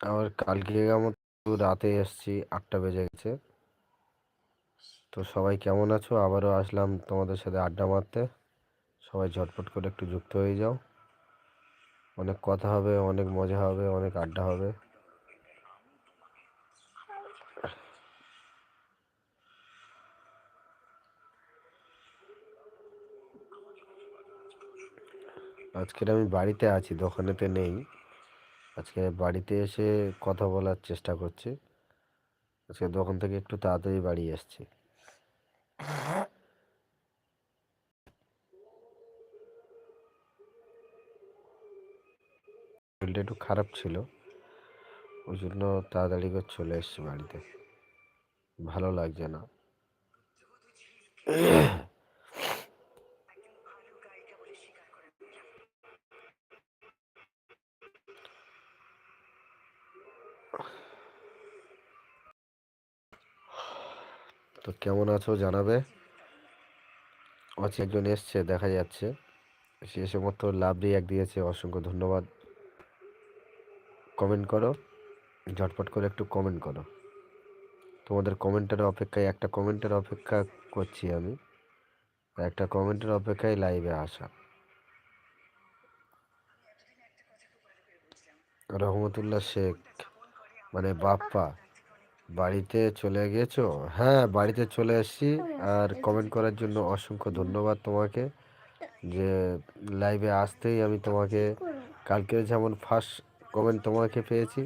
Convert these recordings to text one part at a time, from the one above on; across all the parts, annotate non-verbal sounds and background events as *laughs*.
আবার কালকে আমার রাতে এসছি, আটটা বেজে গেছে। তো সবাই কেমন আছো? আবারও আসলাম তোমাদের সাথে আড্ডা মারতে। সবাই ঝটপট করে একটু যুক্ত হয়ে যাও। অনেক কথা হবে, অনেক মজা হবে, অনেক আড্ডা হবে। আজকের আমি বাড়িতে আছি, দোকানেতে নেই। আজকে বাড়িতে এসে কথা বলার চেষ্টা করছি। আজকে দোকান থেকে একটু তাড়াতাড়ি বাড়ি এসছি শরীরটা একটু খারাপ ছিল, ওই জন্য তাড়াতাড়ি করে চলে এসছি বাড়িতে। ভালো লাগছে না। তো কেমন আছো জানাবে? আছে একজন এসছে, দেখা যাচ্ছে। সে সমস্ত লাভ এক দিয়েছে, অসংখ্য ধন্যবাদ। কমেন্ট করো, ঝটপট করে একটু কমেন্ট করো। তোমাদের কমেন্টের অপেক্ষায়, একটা কমেন্টের অপেক্ষা করছি আমি। একটা কমেন্টের অপেক্ষায় লাইভে আসা। রহমতুল্লাহ শেখ মানে বাপ্পা। বাড়িতে চলে গেছো হ্যাঁ বাড়িতে চলে এসেছি আর কমেন্ট করার জন্য অসংখ্য ধন্যবাদ তোমাকে যে লাইভে আসতেই আমি তোমাকে কালকে যেমন ফার্স্ট কমেন্ট তোমাকে পেয়েছি,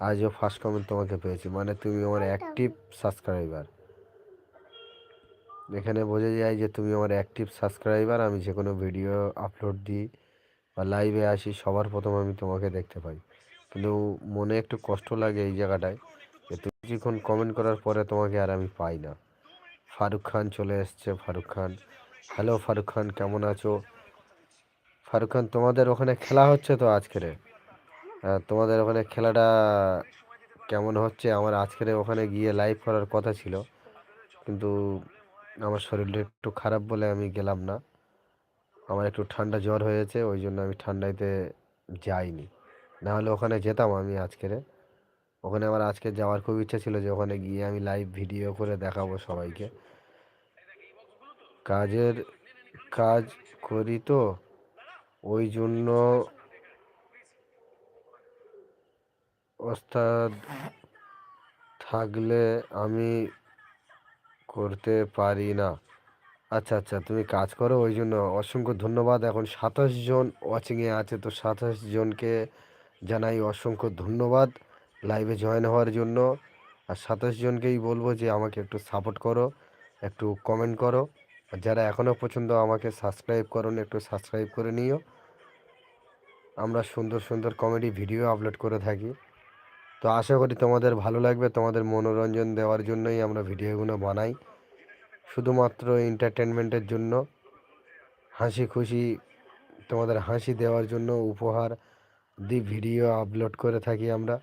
আজও ফার্স্ট কমেন্ট তোমাকে পেয়েছি। মানে তুমি আমার অ্যাক্টিভ সাবস্ক্রাইবার এখানে বোঝা যায় যে তুমি আমার অ্যাক্টিভ সাবস্ক্রাইবার আমি যে কোনো ভিডিও আপলোড দিই বা লাইভে আসি, সবার প্রথম আমি তোমাকে দেখতে পাই। কিন্তু মনে একটু কষ্ট লাগে এই জায়গাটায়। কিছুক্ষণ কমেন্ট করার পরে তোমাকে আর আমি পাই না। ফারুক খান চলে এসছে, ফারুক খান। হ্যালো ফারুক খান, কেমন আছো? ফারুক খান, তোমাদের ওখানে খেলা হচ্ছে তো আজকের? তোমাদের ওখানে খেলাটা কেমন হচ্ছে? আমার আজকের ওখানে গিয়ে লাইভ করার কথা ছিল। কিন্তু আমার শরীরটা একটু খারাপ বলে আমি গেলাম না। আমার একটু ঠান্ডা জ্বর হয়েছে, ওই জন্য আমি ঠান্ডাইতে যাইনি। না হলে ওখানে যেতাম আমি আজকের। ওখানে আমার আজকে যাওয়ার খুব ইচ্ছা ছিল যে ওখানে গিয়ে আমি লাইভ ভিডিও করে দেখাবো সবাইকে। কাজের কাজ করি তো, ওই জন্য ওস্তাদ থাকলে আমি করতে পারি না। আচ্ছা আচ্ছা তুমি কাজ করো, ওই জন্য অসংখ্য ধন্যবাদ। এখন সাতাশ জন ওয়াচিংয়ে আছে, তো সাতাশ জনকে জানাই অসংখ্য ধন্যবাদ। লাইভে জয়েন হওয়ার জন্য। আর সাতাশ জনকেই বলব যে, আমাকে একটু সাপোর্ট করো, একটু কমেন্ট করো। আর যারা এখনও পর্যন্ত আমাকে সাবস্ক্রাইব করো একটু সাবস্ক্রাইব করে নিও। আমরা সুন্দর সুন্দর কমেডি ভিডিও আপলোড করে থাকি। তো আশা করি তোমাদের ভালো লাগবে, তোমাদের মনোরঞ্জন দেওয়ার জন্যই আমরা ভিডিওগুলো বানাই। শুধুমাত্র এন্টারটেনমেন্টের জন্য। হাসি খুশি, তোমাদের হাসি দেওয়ার জন্য উপহার দি ভিডিও আপলোড করে থাকি আমরা।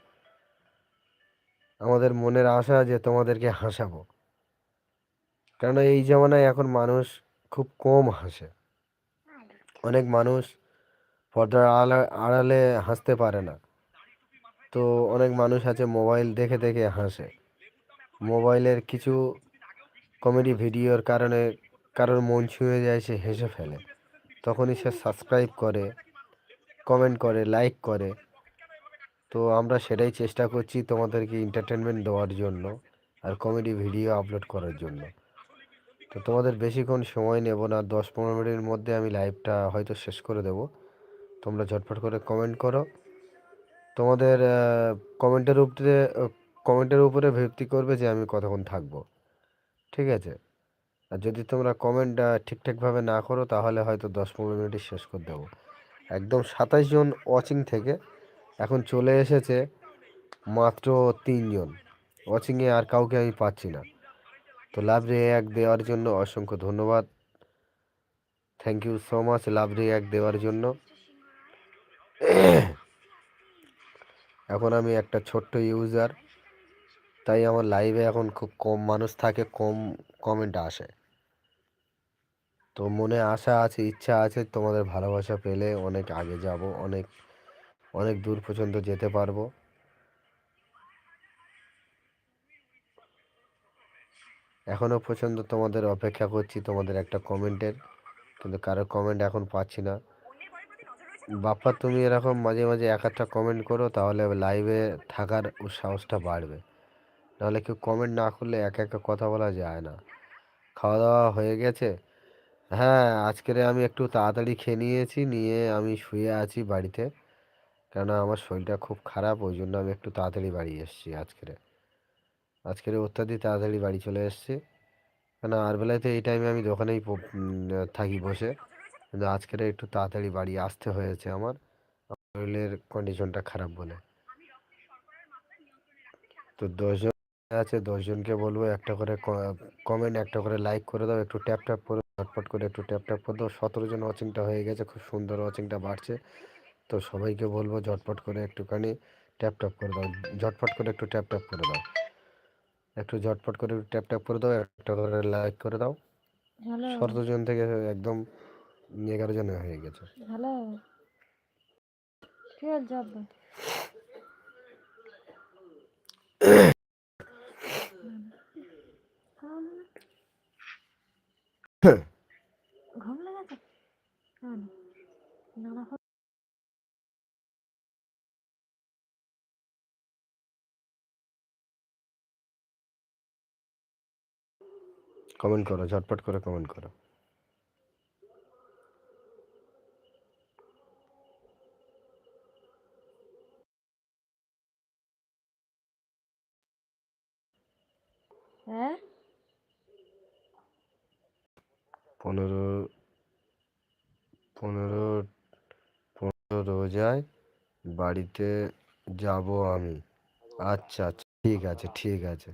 আমাদের মনের আশা যে তোমাদেরকে হাসাবো। কেননা এই জামানায় এখন মানুষ খুব কম হাসে। অনেক মানুষ পর্দার আড়ালে হাসতে পারে না। তো অনেক মানুষ আছে মোবাইল দেখে দেখে হাসে। মোবাইলের কিছু কমেডি ভিডিওর কারণে কারোর মন ছুঁয়ে যায়, সে হেসে ফেলে। তখনই সে সাবস্ক্রাইব করে কমেন্ট করে লাইক করে। তো আমরা সেটাই চেষ্টা করছি তোমাদেরকে এন্টারটেনমেন্ট দেওয়ার জন্য আর কমেডি ভিডিও আপলোড করার জন্য। তো তোমাদের বেশিক্ষণ সময় নেব না, দশ পনেরো মিনিটের মধ্যে আমি লাইভটা হয়তো শেষ করে দেব। তোমরা ঝটফট করে কমেন্ট করো। তোমাদের কমেন্টের উপরে কমেন্টের উপরে ভিত্তি করবে যে আমি কতক্ষণ থাকব। ঠিক আছে? আর যদি তোমরা কমেন্ট ঠিকঠাকভাবে না করো তাহলে হয়তো দশ পনেরো মিনিটে শেষ করে দেবো। একদম সাতাশ জন ওয়াচিং থেকে এখন চলে এসেছে মাত্র তিনজন। ওয়াচিংয়ে আর কাউকে আমি পাচ্ছি না। তো লাভ রে এক দেওয়ার জন্য অসংখ্য ধন্যবাদ। Thank you so much love রে এক দেওয়ার জন্য। এখন আমি একটা ছোট্ট ইউজার তাই আমার লাইভে এখন খুব কম মানুষ থাকে, কম কমেন্ট আসে। তো মনে আশা আছে, ইচ্ছা আছে তোমাদের ভালোবাসা পেলে অনেক আগে যাব, অনেক অনেক দূর পর্যন্ত যেতে পারব। এখনও পর্যন্ত তোমাদের অপেক্ষা করছি, তোমাদের একটা কমেন্টের, কিন্তু কারও কমেন্ট এখন পাচ্ছি না। বাপ্পা, তুমি এরকম মাঝে মাঝে এক একটা কমেন্ট করো, তাহলে লাইভে থাকার সাহসটা বাড়বে। নাহলে কেউ কমেন্ট না করলে এক একটা কথা বলা যায় না। খাওয়া দাওয়া হয়ে গেছে? হ্যাঁ আজকের আমি একটু তাড়াতাড়ি খেয়ে নিয়েছি, নিয়ে আমি শুয়ে আছি বাড়িতে। কেননা আমার শরীরটা খুব খারাপ, ওই জন্য আমি একটু তাড়াতাড়ি বাড়ি এসেছি আজকের। আজকের অত্যাধিক তাড়াতাড়ি বাড়ি চলে এসেছি। কেন আর বেলাতে এই টাইমে আমি দোকানেই থাকি বসে। কিন্তু আজকের একটু তাড়াতাড়ি বাড়ি আসতে হয়েছে আমার। শরীরের কন্ডিশনটা খারাপ বলে। তো দশজন আছে, দশজনকে বলব একটা করে কমেন্ট একটা করে লাইক করে দাও, একটু ট্যাপ ট্যাপ করে, ঝটপট করে একটু ট্যাপ ট্যাপ করে দাও। সতেরো জন ওয়াচিংটা হয়ে গেছে, খুব সুন্দর ওয়াচিংটা বাড়ছে। তো সবাইকে বলব ঝটপট করে একটুখানি ট্যাপ ট্যাপ করে দাও। ঝটপট করে একটু ট্যাপ ট্যাপ করে দাও। একটু ঝটপট করে ট্যাপ ট্যাপ করে দাও একটা করে লাইক করে দাও। সতেরো জন থেকে একদম এগারো জন হয়ে গেছে। হ্যালো কি হচ্ছে ঘুম না না কমেন্ট করো ঝটপট করে কমেন্ট করো। হ্যাঁ? পনেরো পনেরো পনেরো রোজায় বাড়িতে যাব আমি। আচ্ছা আচ্ছা ঠিক আছে ঠিক আছে।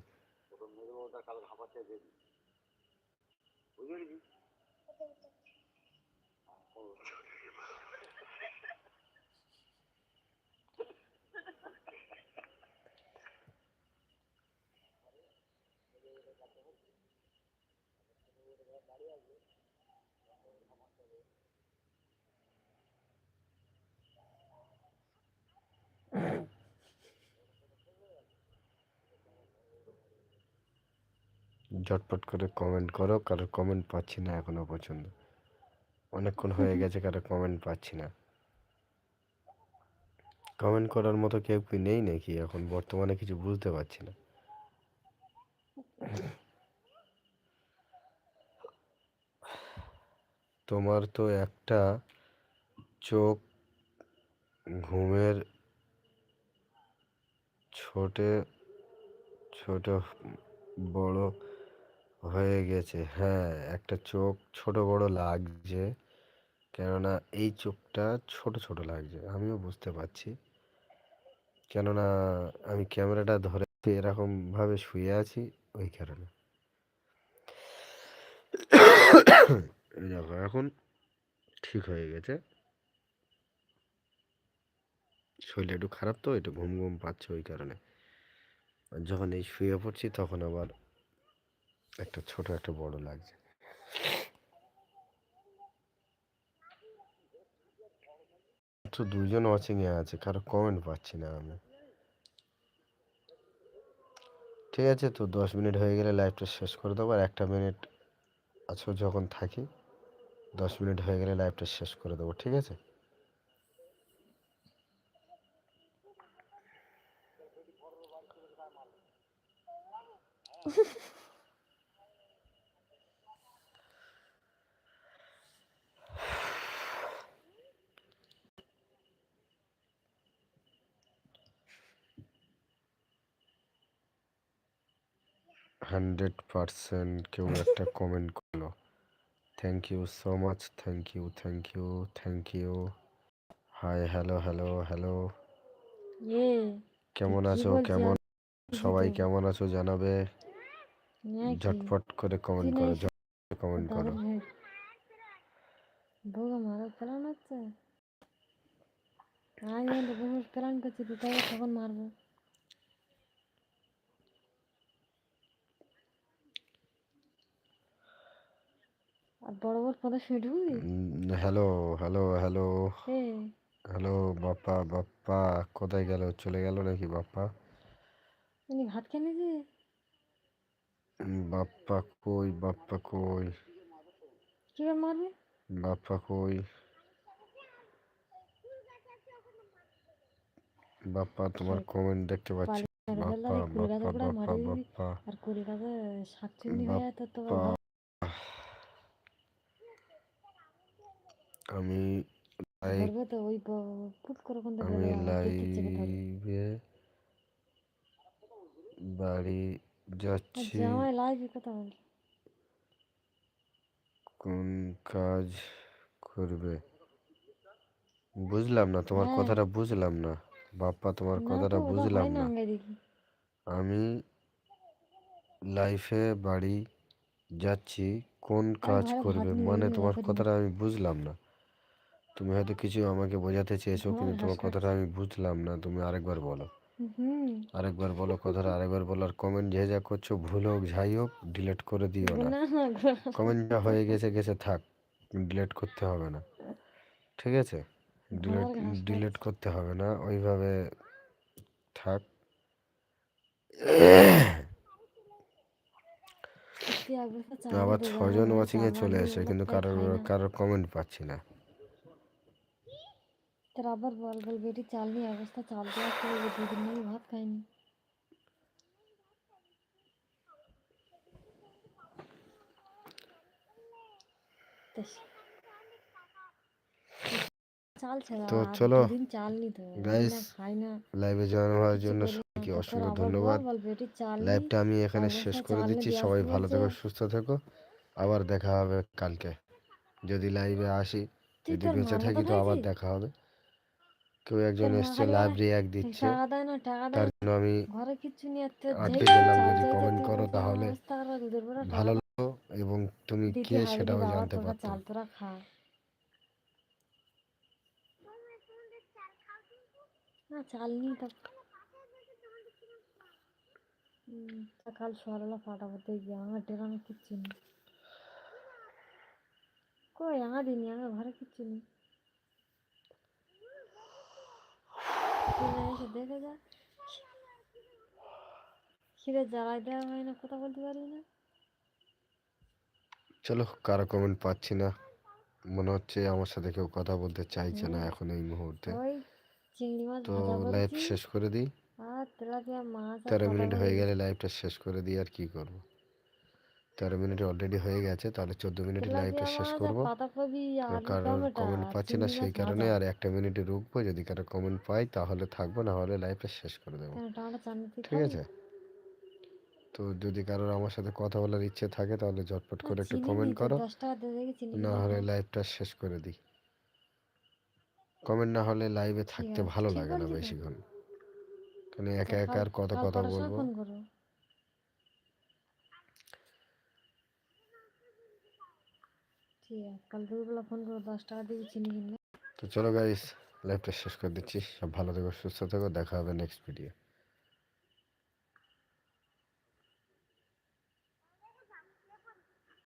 ঝটপট করে কমেন্ট করো কারও কমেন্ট পাচ্ছি না এখনও পর্যন্ত। অনেকক্ষণ হয়ে গেছে কারও কমেন্ট পাচ্ছি না। কমেন্ট করার মতো কেউ কি নেই নাকি? এখন বর্তমানে কিছু বুঝতে পারছি না। তোমার তো একটা চোখ ঘুমের ছোটে ছোট বড় হয়ে গেছে। হ্যাঁ একটা চোখ ছোট বড় লাগছে। কেননা এই চোখটা ছোট ছোট লাগছে। আমিও বুঝতে পারছি। কেননা আমি ক্যামেরাটা ধরে এরকমভাবে শুয়ে আছি ওই কারণে। দেখো, এখন ঠিক হয়ে গেছে। শরীরটা একটু খারাপ তো, একটু ঘুম ঘুম পাচ্ছে ওই কারণে। যখন এই শুয়ে পড়ছি, তখন আবার একটা ছোট, একটা বড় লাগছে। তো দুজন ওয়াচিংয়ে আছে, কারও কমেন্ট পাচ্ছি না আমি। ঠিক আছে, তো দশ মিনিট হয়ে গেলে লাইভটা শেষ করে দেবো, আর একটা মিনিট আছো যখন থাকি, দশ মিনিট হয়ে গেলে লাইভটা শেষ করে দেবো, ঠিক আছে? *laughs* হান্ড্রেড পারসেন্ট কেউ একটা কমেন্ট করল। Thank you so much thank you thank you thank you hi hello hello hello কেমন আছো? কেমন? সবাই কেমন আছো জানাবে? ঝটপট করে কমেন্ট করো। ঝটপট কমেন্ট করো। ভোগ মারো প্ল্যান হচ্ছে আমি কিন্তু বহুত প্ল্যান করছি তুই তাই তখন মারবো আর বড় বড় পদে শুয়ে ঢুকবি hello hello hello hello Bappa Bappa কোথায় গেল চলে গেল নাকি বাপ্পা উনি ভাত খেয়ে নিয়েছি বাপ্পা কই বাপ্পা কই কি মারবে বাপ্পা কই? বাপ্পা তোমার কমেন্ট দেখতে পাচ্ছি। বাপ্পা বাপ্পা দিবি বাপ্পা আর কুড়ি শাকচুন্নি হয়ে তো বাপ্পা আমি আমি। লাইভে বাড়ি আর যাচ্ছি। জামাই লাইভে কথা বল। কোন কাজ করবে? বুঝলাম না তোমার হ্যাঁ। কথাটা বুঝলাম না। বাপ্পা তোমার কথাটা বুঝলাম না আমি লাইফে বাড়ি যাচ্ছি কোন কাজ করবে? মানে তোমার কথাটা আমি বুঝলাম না। তুমি হয়তো কিছু আমাকে বোঝাতে চেয়েছো কিন্তু তোমার কথাটা আমি বুঝলাম না। তুমি আরেকবার বলো। হুম। আরেকবার বলো কথাটা আরেকবার বলো আর কমেন্ট যে যা করছ ভুল হোক যাই হোক ডিলিট করে দিও না। কমেন্ট যা হয়ে গেছে গেছে থাক ডিলিট করতে হবে না। ঠিক আছে? ডিলিট ডিলিট করতে হবে না ওইভাবে থাক। আবার ছজন যাবে, ওয়াচিং এ চলে এসে কিন্তু কারোর কারোর কমেন্ট পাচ্ছি না। তোর আবার বল বল বেটি চাল নিয়ে অবস্থা চাল দেওয়া করে দুদিন নাকি ভাত ছাড়া তো চলো, না। লাইভে জয়েন হওয়ার জন্য। সবাইকে অসংখ্য ধন্যবাদ। লাইভটা আমি এখানে শেষ করে দিচ্ছি। সবাই ভালো। থেকো সুস্থ থেকো। আবার দেখা হবে কালকে। যদি লাইভে আসি যদি বেঁচে থাকি তো আবার দেখা হবে। কেউ একজন এসছে লাইভ রিয়াক্ট দিচ্ছে। তার জন্য আমি নিয়ে আটকে গেলাম, যদি তুই করো তাহলে ভালো লাগতো এবং তুমি কে সেটাও জানতে খা। না চাল নি তা কাল সকালবেলা পাঠাবো দেখবি আমার ড্রামে কিচ্ছু নেই। কই আমার আমার ঘরে কিচ্ছু নেই। তুই না এসে দেখে যা খিদে জ্বালাই দেওয়া হয় না কথা বলতে পারি না চলো কারও কমেন্ট পাচ্ছি না। মনে হচ্ছে আমার সাথে কেউ কথা বলতে চাইছে না এখন এই মুহূর্তে। তো লাইভ শেষ করে দিই। তেরো মিনিট হয়ে গেলে লাইভটা শেষ করে দিই আর কি করব? তেরো মিনিট অলরেডি হয়ে গেছে তাহলে চোদ্দ মিনিট লাইভটা শেষ করব। কারোর কমেন্ট পাচ্ছি না সেই কারণে আর একটা মিনিটে রুকবো যদি কারও কমেন্ট পাই তাহলে থাকব না হলে লাইভটা শেষ করে দেবো। ঠিক আছে। তো যদি কারোর আমার সাথে কথা বলার ইচ্ছে থাকে তাহলে ঝটপট করে একটু কমেন্ট করো। না হলে। লাইভটা শেষ করে দিই। কমেন্ট না হলে লাইভে থাকতে ভালো লাগে না। বেশিক্ষণ। কারণ একা একা আর কত কথা বলব ফোন করব ঠিক আছে কাল ফোন করে, দশ টাকা দিয়ে চিনি তো চলো গাইস লাইভটা শেষ করে দিচ্ছি। সব ভালো থেকো, সুস্থ থেকো, দেখা হবে নেক্সট ভিডিও